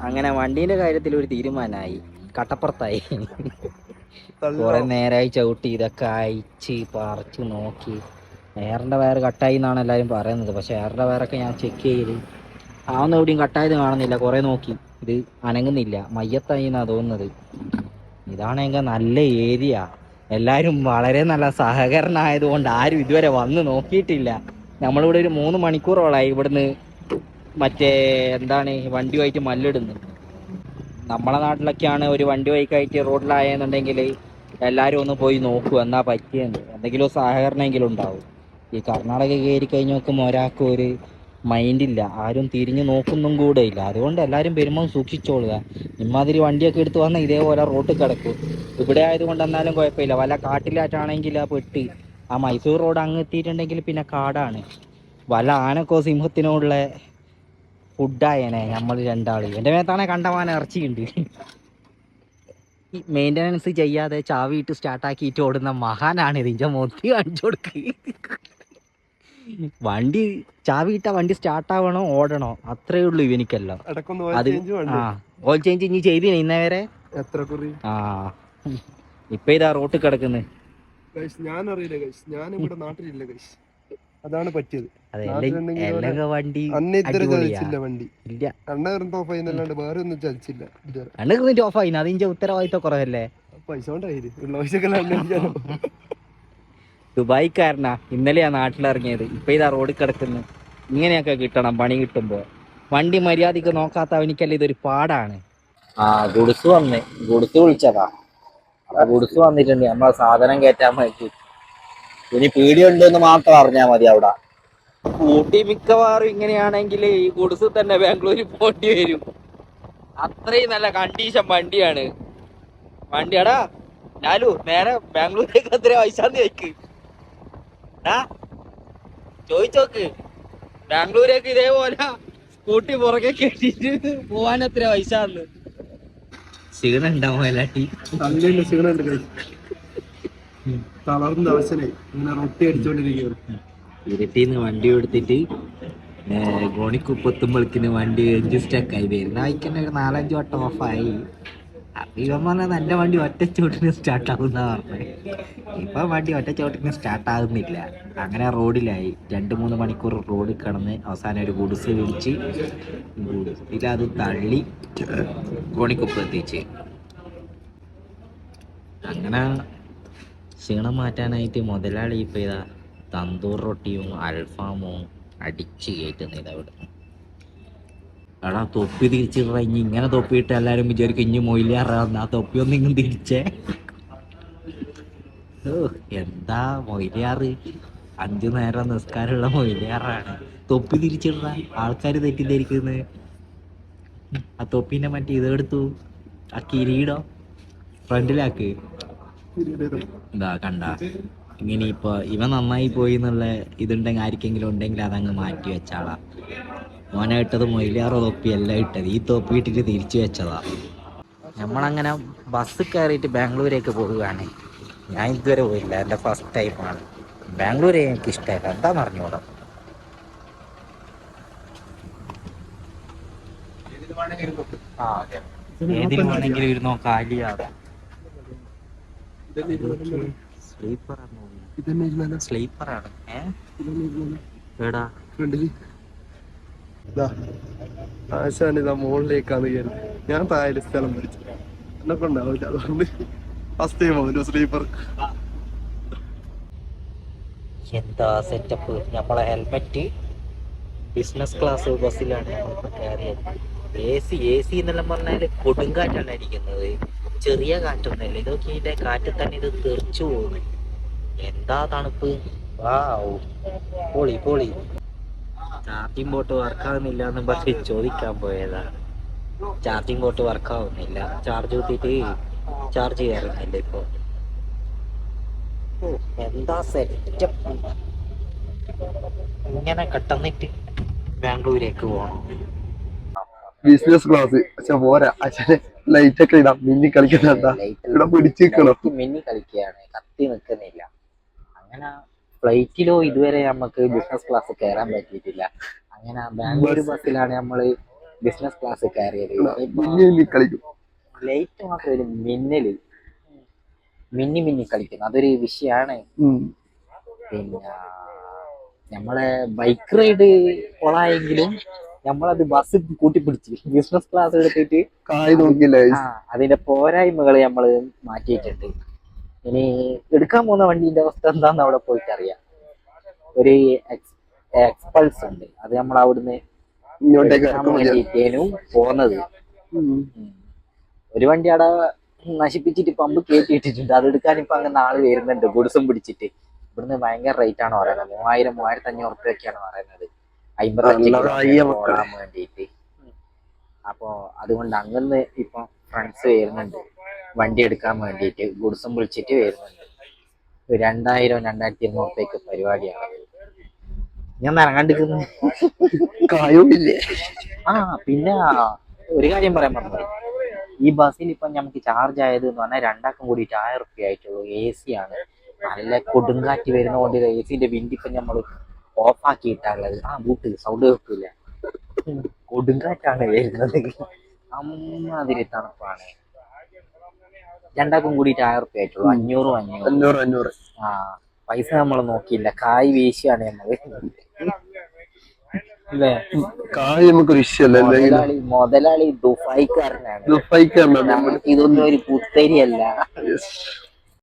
അങ്ങനെ വണ്ടീന്റെ കാര്യത്തിൽ ഒരു തീരുമാനമായി കട്ടപ്പുറത്തായി. കുറെ നേരായി ചവിട്ടി ഇതൊക്കെ അയച്ച് പറിച്ചു നോക്കി. എയറിന്റെ വയർ കട്ടായി എന്നാണ് എല്ലാരും പറയുന്നത്. പക്ഷെ എയറിന്റെ വയറൊക്കെ ഞാൻ ചെക്ക് ചെയ്ത്. ആവുന്ന എവിടെയും കട്ടായത് കാണുന്നില്ല. കുറെ നോക്കി. ഇത് അനങ്ങുന്നില്ല. മയ്യത്തായി എന്നാ തോന്നുന്നത്. ഇതാണെങ്കിൽ നല്ല ഏരിയ. എല്ലാരും വളരെ നല്ല സഹകരണമായതുകൊണ്ട് ആരും ഇതുവരെ വന്ന് നോക്കിയിട്ടില്ല. നമ്മളിവിടെ ഒരു മൂന്ന് മണിക്കൂറോളായി ഇവിടുന്ന് മറ്റേ എന്താണ് വണ്ടി വണ്ടിയുമായിട്ട് മല്ലിടുന്നത് നമ്മളെ നാട്ടിലൊക്കെയാണ് ഒരു വണ്ടി ബൈക്കായിട്ട് റോഡിലായെന്നുണ്ടെങ്കിൽ എല്ലാവരും ഒന്ന് പോയി നോക്കൂ എന്നാ പറ്റിയെന്ന്. എന്തെങ്കിലും സഹകരണമെങ്കിലും ഉണ്ടാവും. ഈ കർണാടക കയറി കഴിഞ്ഞ് നോക്കുമ്പോൾ ഒരാൾക്കും ഒരു ഇല്ല. ആരും തിരിഞ്ഞു നോക്കുന്നും കൂടെ ഇല്ല. അതുകൊണ്ട് എല്ലാവരും വരുമ്പോൾ സൂക്ഷിച്ചോളുക. ഇമാതിരി വണ്ടിയൊക്കെ എടുത്ത് വന്നാൽ ഇതേപോലെ റോട്ടിൽ കിടക്കും. ഇവിടെ ആയതുകൊണ്ട് എന്നാലും കുഴപ്പമില്ല. വല്ല കാട്ടിലാറ്റാണെങ്കിൽ ആ പെട്ടി ആ മൈസൂർ റോഡ് അങ്ങ് എത്തിയിട്ടുണ്ടെങ്കിൽ പിന്നെ കാടാണ്. വല്ല ആനക്കോ സിംഹത്തിനോ ഉള്ള ഫുഡായേനെ നമ്മൾ രണ്ടാൾ. എന്റെ മേത്താണെ കണ്ടമാനം ഇറച്ചിയുണ്ട്. മെയിന്റനൻസ് ചെയ്യാതെ ചാവിയിട്ട് സ്റ്റാർട്ടാക്കിയിട്ട് ഓടുന്ന മഹാനാണ് ഇതിന്റെ മൊത്തി കാണിച്ചു കൊടുക്ക്. വണ്ടി ചാവിയിട്ട വണ്ടി സ്റ്റാർട്ടാവണോ ഓടണോ? അത്രേ ഉള്ളൂ ഇവനിക്കല്ലോ. അത് ആ ഓയിൽ ചേഞ്ച് ഇനി ചെയ്തിന് ഇന്നേ വരെ? എത്ര കുറി? ആ. ഇപ്പൊ ഇതാ റോട്ട് കിടക്കുന്നത് ഗൈസ് ഞാൻ അറിയില്ല ഗൈസ് ഞാൻ ഇവിടെ നാട്ടിലില്ല അതാണ് പറ്റിയത്. വണ്ടി അന്ന് ഇത്ര ചലിച്ചില്ല വണ്ടി. കറണ്ട് ഓഫ് ചെയ്യുന്നല്ലാണ്ട് വേറെ ഒന്നും ചലിച്ചില്ല ഇതുവരെ. കണ്ണു ഓഫ് ആയി അതിന്റെ ഉത്തരവാദിത്തം കുറവല്ലേ? പൈസ കൊണ്ടായിരുന്നു ദുബായിക്കാരനാ. ഇന്നലെയാ നാട്ടിലിറങ്ങിയത്. ഇപ്പൊ ഇതാ റോഡിൽ കിടക്കുന്നു. ഇങ്ങനെയൊക്കെ കിട്ടണം പണി കിട്ടുമ്പോ. വണ്ടി മര്യാദയ്ക്ക് നോക്കാത്ത അവനിക്കല്ല ഇതൊരു പാടാണ്. ആ ഗുഡ്സ് വന്ന്. ഗുഡ്സ് വിളിച്ചതാ. ഗുഡ്സ് വന്നിട്ടുണ്ട്. നമ്മളെ സാധനം കയറ്റാൻ വേണ്ടി. ഇനി പേടിയുണ്ട് എന്ന് മാത്രം അറിഞ്ഞാ മതി അവിടെ. ഊട്ടി മിക്കവാറും ഇങ്ങനെയാണെങ്കിൽ ഈ ഗുഡ്സ് തന്നെ ബാംഗ്ലൂരിൽ പോണ്ടി വരും. അത്രയും നല്ല കണ്ടീഷൻ വണ്ടിയാണ്. വണ്ടിയാടാ ലാലു നേരെ ബാംഗ്ലൂരിലേക്ക് എത്ര പൈസാന്ന് ചോദിക്ക്? ആ ചോദിച്ചോക്ക്. ബാംഗ്ലൂരേക്ക് ഇതേപോലെ സ്കൂട്ടി പുറകെ കെട്ടിട്ട് പോവാൻ എത്ര പൈസാന്ന് ക്ഷീണം ഉണ്ടാവും എല്ലാട്ടി നല്ല ക്ഷീണുണ്ട് ഗൈസ് തളർന്ന അവസരമായി ഇങ്ങനെ റൊട്ടി അടിച്ചോണ്ടിരിക്കുകയാണ്. ഇരുട്ടിന്ന് വണ്ടി എടുത്തിട്ട് ഗോണിക്കുപ്പെത്തുമ്പോഴേക്കിന് വണ്ടി സ്റ്റക്കായി വരുന്ന ആയിക്കന്നെ ഒരു നാലഞ്ച് വട്ടം ഓഫായി ഇവൻ പറഞ്ഞ നല്ല വണ്ടി ഒറ്റ ചോട്ടിന് സ്റ്റാർട്ട് ആവുന്ന പറഞ്ഞത് ഇപ്പൊ വണ്ടി ഒറ്റ ചോട്ടിന് സ്റ്റാർട്ട് ആകുന്നില്ല അങ്ങനെ റോഡിലായി. രണ്ട് മൂന്ന് മണിക്കൂർ റോഡിൽ കിടന്ന് അവസാനം ഒരു ഗുഡ്സ് വിളിച്ച് ഗുഡ്സിലത് തള്ളി ഗോണിക്കുപ്പ് എത്തിച്ച്. അങ്ങനെ ക്ഷീണം മാറ്റാനായിട്ട് മുതലാളി ഇപ്പോൾ ഇതാ തന്തൂർ റൊട്ടിയും അൽഫാമും അടിച്ച് കയറ്റുന്നത് അവിടെ എടാ തൊപ്പി തിരിച്ചിട്ടാ. ഇനി ഇങ്ങനെ തൊപ്പിയിട്ട് എല്ലാവരും വിചാരിക്കും ഇനി മൊയിലാറാന്ന് ആ തൊപ്പി ഒന്ന് ഇങ്ങും തിരിച്ചേ. ഓ എന്താ മൊയിലാറ് അഞ്ചു നേരം നിസ്കാരമുള്ള മൊയിലാറാണ് തൊപ്പി തിരിച്ചിടാൻ ആൾക്കാർ തെറ്റിദ്ധരിക്കുന്നത് ആ തൊപ്പിന്റെ മറ്റേ ഇതെടുത്തു. ആ കിരീടം ഫ്രണ്ടിലാക്ക്. എന്താ കണ്ട. ഇങ്ങനെ ഇപ്പൊ ഇവ നന്നായി പോയി എന്നുള്ള ഇതുണ്ടെങ്കിൽ ആർക്കെങ്കിലും ഉണ്ടെങ്കിൽ അതങ്ങ് മാറ്റി വെച്ചാളാ. മോനെ ഇട്ടത് മൊയിലാറോ തൊപ്പി എല്ലാം ഇട്ടത്? ഈ തൊപ്പി ഇട്ടിട്ട് തിരിച്ചു വെച്ചതാ. നമ്മളങ്ങനെ ബസ് കയറിയിട്ട് ബാംഗ്ലൂരേക്ക് പോവുകയാണ്. ഞാൻ ഇതുവരെ പോയില്ല. എന്റെ ഫസ്റ്റ് ടൈമാണ് ബാംഗ്ലൂർ എനിക്ക് ഇഷ്ടമല്ല എന്താന്ന് പറഞ്ഞോളാം ആ ഏതിൽ വേണമെങ്കിലും ഇരുന്നോ കാലിയാണ് മുകളിലേക്കാണ് കയറി ഞാൻ താഴെ സ്ഥലം പിടിച്ചു എന്നെ കൊണ്ടാവില്ല അതുകൊണ്ട് ഫസ്റ്റ് ടൈം ഒരു സ്ലീപ്പർ എന്താ സെറ്റപ്പ് നമ്മളെ ഹെൽമെറ്റ് ബിസിനസ് ക്ലാസ് ബസ്സിലാണ് നമ്മളിപ്പോ കയറിയത് എ സി എ സി എന്നെല്ലാം പറഞ്ഞാൽ കൊടുങ്കാറ്റാണ് അടിക്കുന്നത്. ചെറിയ കാറ്റൊന്നുമല്ല ഇതൊക്കെ ഇതേ കാറ്റ് തന്നെ ഇത് തെറിച്ചു പോകുന്നു. എന്താ തണുപ്പ്? വാവ്. പൊളി പൊളി. ചാർജിങ് ബോട്ട് വർക്കാവുന്നില്ല എന്ന് പക്ഷെ ചോദിക്കാൻ പോയതാ. ചാർജിങ് ബോട്ട് വർക്കാവുന്നില്ല ചാർജ് കുത്തിയിട്ട് ചാർജ് ചെയ്യാറുന്നില്ല ഇപ്പൊ. എന്താ സെറ്റപ്പ് ഇങ്ങനെ കട്ടന്നിട്ട് ബാംഗ്ലൂരേക്ക് പോകണം ബിസിനസ് ക്ലാസ് പോരാ. ലൈറ്റ് ഒക്കെ ഇടാം. മിന്നി കളിക്കുന്നുണ്ടാ ഇവിടെ പിടിച്ച് നിക്കണം. മിന്നി കളിക്കുകയാണ്. കത്തി നിൽക്കുന്നില്ല. അങ്ങനെ ഫ്ലൈറ്റിലോ ഇതുവരെ നമുക്ക് ബിസിനസ് ക്ലാസ് കയറാൻ പറ്റിയിട്ടില്ല. അങ്ങനെ ബാംഗ്ലൂർ ബസ്സിലാണ് നമ്മൾ ബിസിനസ് ക്ലാസ് കയറിയത് കളിക്കും. ലൈറ്റ് മാത്രം ഒരു മിന്നൽ മിന്നി മിന്നി കളിക്കുന്നു. അതൊരു വിഷയമാണ്. പിന്നെ നമ്മളെ ബൈക്ക് റൈഡ് കൊളായെങ്കിലും നമ്മളത് ബസ് കൂട്ടിപ്പിടിച്ച് ബിസിനസ് ക്ലാസ് എടുത്തിട്ട് അതിന്റെ പോരായ്മകൾ നമ്മൾ മാറ്റിയിട്ടുണ്ട്. ഇനി എടുക്കാൻ പോകുന്ന വണ്ടീന്റെ അവസ്ഥ എന്താന്ന് അവിടെ പോയിട്ട് അറിയാം ഒരു എക്സ്പൾസ് ഉണ്ട്. അത് നമ്മൾ അവിടുന്ന്. പോന്നത്. ഒരു വണ്ടി അവിടെ നശിപ്പിച്ചിട്ട് പമ്പ് കയറ്റി ഇട്ടിട്ടുണ്ട്. അത് എടുക്കാൻ ഇപ്പൊ അങ്ങനെ ആൾ വരുന്നുണ്ട്. ഗുഡ്സും പിടിച്ചിട്ട്. ഇവിടുന്ന് ഭയങ്കര റേറ്റ് ആണ് പറയുന്നത്. മൂവായിരം മൂവായിരത്തി അഞ്ഞൂറ് റുപ്യൊക്കെയാണ് പറയുന്നത്. അമ്പത്തഞ്ച് ഓടാൻ വേണ്ടിയിട്ട് അപ്പോ അതുകൊണ്ട് അങ്ങനെ ഇപ്പൊ ഫ്രണ്ട്സ് വരുന്നുണ്ട്. വണ്ടി എടുക്കാൻ വേണ്ടിയിട്ട് ഗുഡ്സും വിളിച്ചിട്ട് വരുന്നുണ്ട്. രണ്ടായിരം രണ്ടായിരത്തി ഇരുന്നൂറത്തേക്ക് പരിപാടിയാണ്. ഞാൻ ഇറങ്ങാണ്ടിരിക്കുന്നു കായും ആ പിന്നെ ഒരു കാര്യം പറയാൻ പറഞ്ഞു ഈ ബസ്സിൽ ഇപ്പൊ നമുക്ക് ചാർജ് ആയത് എന്ന് പറഞ്ഞാൽ രണ്ടാക്കം കൂടിയിട്ട് ആയിരം റുപ്യ ആയിട്ടുള്ളൂ. എ സി ആണ്. നല്ല കൊടുങ്കാറ്റ് വരുന്നതുകൊണ്ട് എ സിന്റെ വിൻഡിപ്പം നമ്മൾ നമ്മൾ ഓഫ് ആക്കിയിട്ടാണുള്ളത് ആ ബൂട്ട് സൗണ്ട് കേൾക്കില്ല കൊടുങ്കാറ്റാണ് വരുന്നത്. അമ്മാതിരി തണുപ്പാണ്. രണ്ടാക്കും കൂടിയിട്ട് ആയിരം റുപ്യ ആയിട്ടുള്ളൂ അഞ്ഞൂറും അഞ്ഞൂറ്. അഞ്ഞൂറ് അഞ്ഞൂറ്. ആ പൈസ നമ്മൾ നോക്കിയില്ല. കായ് വീശിയാണ് നമ്മൾ. അല്ലേ കായ് എന്തെങ്കിലും മുതലാളി മുതലാളി ദുബായിക്കാരനാണ് ദുബായിക്കാരനാണ് ഇതൊന്നും ഒരു പുത്തരിയല്ല.